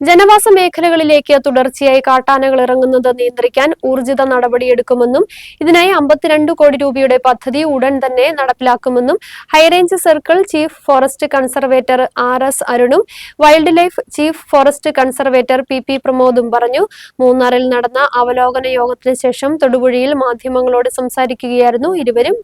ജനവാസ മേഖലകളിലേക്ക് തുടർച്ചയായി കാട്ടാനകൾ ഇറങ്ങുന്നത് നിയന്ത്രിക്കാൻ ഊർജിത നടപടിയെടുക്കുമെന്നും ഇതിനായി അമ്പത്തിരണ്ട് കോടി രൂപയുടെ പദ്ധതി ഉടൻ തന്നെ നടപ്പിലാക്കുമെന്നും high range circle chief forest conservator R S അരുണും wildlife chief forest conservator P P പ്രമോദും പറഞ്ഞു. മൂന്നാറിൽ നടന്ന അവലോകന യോഗത്തിന് ശേഷം തൊടുപുഴയിൽ മാധ്യമങ്ങളോട് സംസാരിക്കുകയായിരുന്നു ഇരുവരും.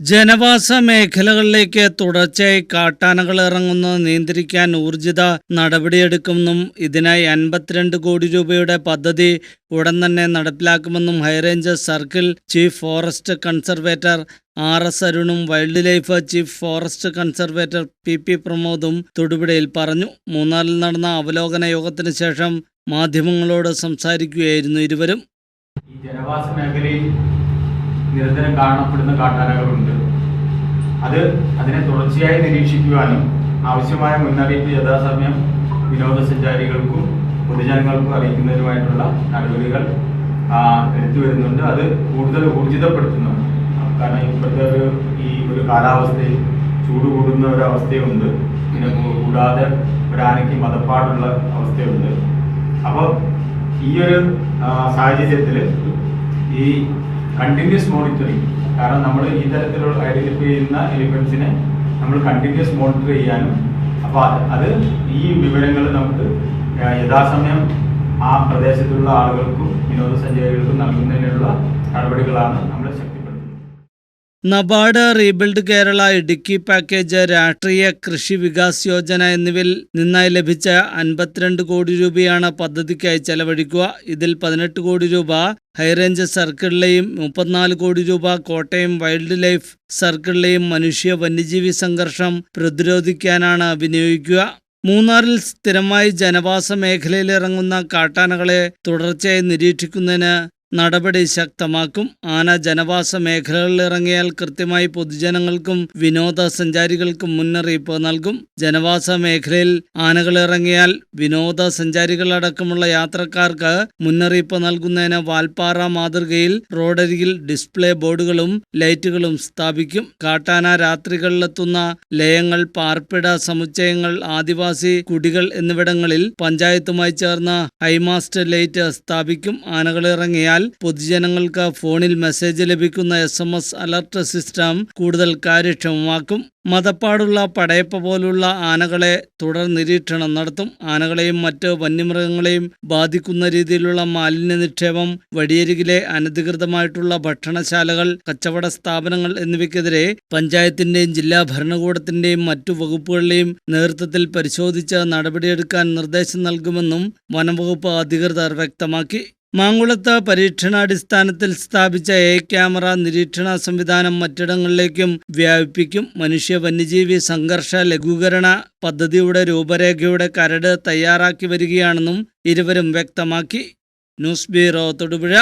ജനവാസ മേഖലകളിലേക്ക് തുടർച്ചയായി കാട്ടാനകൾ ഇറങ്ങുന്നത് നിയന്ത്രിക്കാൻ ഊർജിത നടപടിയെടുക്കുമെന്നും ഇതിനായി അൻപത്തിരണ്ട് കോടി രൂപയുടെ പദ്ധതി ഉടൻ തന്നെ നടപ്പിലാക്കുമെന്നും high range circle chief forest conservator R S അരുണും wildlife chief forest conservator P P പ്രമോദും തൊടുപുഴയിൽ പറഞ്ഞു. മൂന്നാറിൽ നടന്ന അവലോകന യോഗത്തിന് ശേഷം മാധ്യമങ്ങളോട് സംസാരിക്കുകയായിരുന്നു ഇരുവരും. നിരന്തരം കാണപ്പെടുന്ന കാട്ടാനകളുണ്ട്. അത് അതിനെ തുടർച്ചയായി നിരീക്ഷിക്കുവാനും ആവശ്യമായ മുന്നറിയിപ്പ് യഥാസമയം വിനോദസഞ്ചാരികൾക്കും പൊതുജനങ്ങൾക്കും അറിയിക്കുന്നതിനുമായിട്ടുള്ള നടപടികൾ എടുത്തു വരുന്നുണ്ട്. അത് കൂടുതൽ ഊർജിതപ്പെടുത്തുന്നുണ്ട്. കാരണം ഇപ്പോഴത്തെ ഒരു ഈ ഒരു കാലാവസ്ഥയിൽ ചൂട് കൂടുന്ന ഒരു അവസ്ഥയുണ്ട്. പിന്നെ കൂടാതെ ഒരു ആനയ്ക്ക് മതപ്പാടുള്ള അവസ്ഥയുണ്ട്. അപ്പോൾ ഈ ഒരു സാഹചര്യത്തിൽ ഈ കണ്ടിന്യൂസ് മോണിറ്ററിങ് കാരണം നമ്മൾ ഈ തരത്തിലുള്ള ഐഡന്റിഫൈ ചെയ്യുന്ന എലിമെന്റ്സിനെ നമ്മൾ കണ്ടിന്യൂസ് മോണിറ്റർ ചെയ്യാനും അപ്പോൾ അത് ഈ വിവരങ്ങൾ നമുക്ക് യഥാസമയം ആ പ്രദേശത്തുള്ള ആളുകൾക്കും വിനോദസഞ്ചാരികൾക്കും നൽകുന്നതിനുള്ള നടപടികളാണ് നമ്മൾ ശക്തിപ്പെടുത്തുന്നത് നബാർഡ് റീബിൽഡ് കേരള ഇടുക്കി പാക്കേജ് രാഷ്ട്രീയ കൃഷി വികാസ് യോജന എന്നിവയിൽ നിന്നായി ലഭിച്ച അൻപത്തിരണ്ട് കോടി രൂപയാണ് പദ്ധതിക്കായി ചെലവഴിക്കുക. ഇതിൽ പതിനെട്ട് കോടി രൂപ ഹൈറേഞ്ച് സർക്കിളിലെയും മുപ്പത്തിനാല് കോടി രൂപ കോട്ടയം വൈൽഡ് ലൈഫ് സർക്കിളിലെയും മനുഷ്യ വന്യജീവി സംഘർഷം പ്രതിരോധിക്കാനാണ് വിനിയോഗിക്കുക. മൂന്നാറിൽ സ്ഥിരമായി ജനവാസ മേഖലയിലിറങ്ങുന്ന കാട്ടാനകളെ തുടർച്ചയായി നിരീക്ഷിക്കുന്നതിന് നടപടി ശക്തമാക്കും. ആന ജനവാസ മേഖലകളിൽ ഇറങ്ങിയാൽ കൃത്യമായി പൊതുജനങ്ങൾക്കും വിനോദസഞ്ചാരികൾക്കും മുന്നറിയിപ്പ് നൽകും. ജനവാസ മേഖലയിൽ ആനകൾ ഇറങ്ങിയാൽ വിനോദസഞ്ചാരികളടക്കമുള്ള യാത്രക്കാർക്ക് മുന്നറിയിപ്പ് നൽകുന്നതിന് വാൽപ്പാറ മാതൃകയിൽ റോഡരികിൽ ഡിസ്പ്ലേ ബോർഡുകളും ലൈറ്റുകളും സ്ഥാപിക്കും. കാട്ടാന രാത്രികളിലെത്തുന്ന ലയങ്ങൾ പാർപ്പിട സമുച്ചയങ്ങൾ ആദിവാസി കുടികൾ എന്നിവിടങ്ങളിൽ പഞ്ചായത്തുമായി ചേർന്ന് ഹൈമാസ്റ്റ് ലൈറ്റ് സ്ഥാപിക്കും. ആനകൾ ഇറങ്ങിയാൽ പൊതുജനങ്ങൾക്ക് ഫോണിൽ മെസ്സേജ് ലഭിക്കുന്ന S M S alert system കൂടുതൽ കാര്യക്ഷമമാക്കും. മതപ്പാടുള്ള പടയപ്പ പോലുള്ള ആനകളെ തുടർ നിരീക്ഷണം നടത്തും. ആനകളെയും മറ്റ് വന്യമൃഗങ്ങളെയും ബാധിക്കുന്ന രീതിയിലുള്ള മാലിന്യ നിക്ഷേപം വടിയരികിലെ അനധികൃതമായിട്ടുള്ള ഭക്ഷണശാലകൾ കച്ചവട സ്ഥാപനങ്ങൾ എന്നിവയ്ക്കെതിരെ പഞ്ചായത്തിന്റെയും ജില്ലാ ഭരണകൂടത്തിന്റെയും മറ്റു വകുപ്പുകളുടെയും നേതൃത്വത്തിൽ പരിശോധിച്ച് നടപടിയെടുക്കാൻ നിർദ്ദേശം നൽകുമെന്നും വനംവകുപ്പ് അധികൃതർ വ്യക്തമാക്കി. മാങ്കുളത്ത് പരീക്ഷണാടിസ്ഥാനത്തിൽ സ്ഥാപിച്ച എ ക്യാമറ നിരീക്ഷണ സംവിധാനം മറ്റിടങ്ങളിലേക്കും വ്യാപിപ്പിക്കും. മനുഷ്യ വന്യജീവി സംഘർഷ ലഘൂകരണ പദ്ധതിയുടെ രൂപരേഖയുടെ കരട് തയ്യാറാക്കി വരികയാണെന്നും ഇരുവരും വ്യക്തമാക്കി. News bureau Thodupuzha.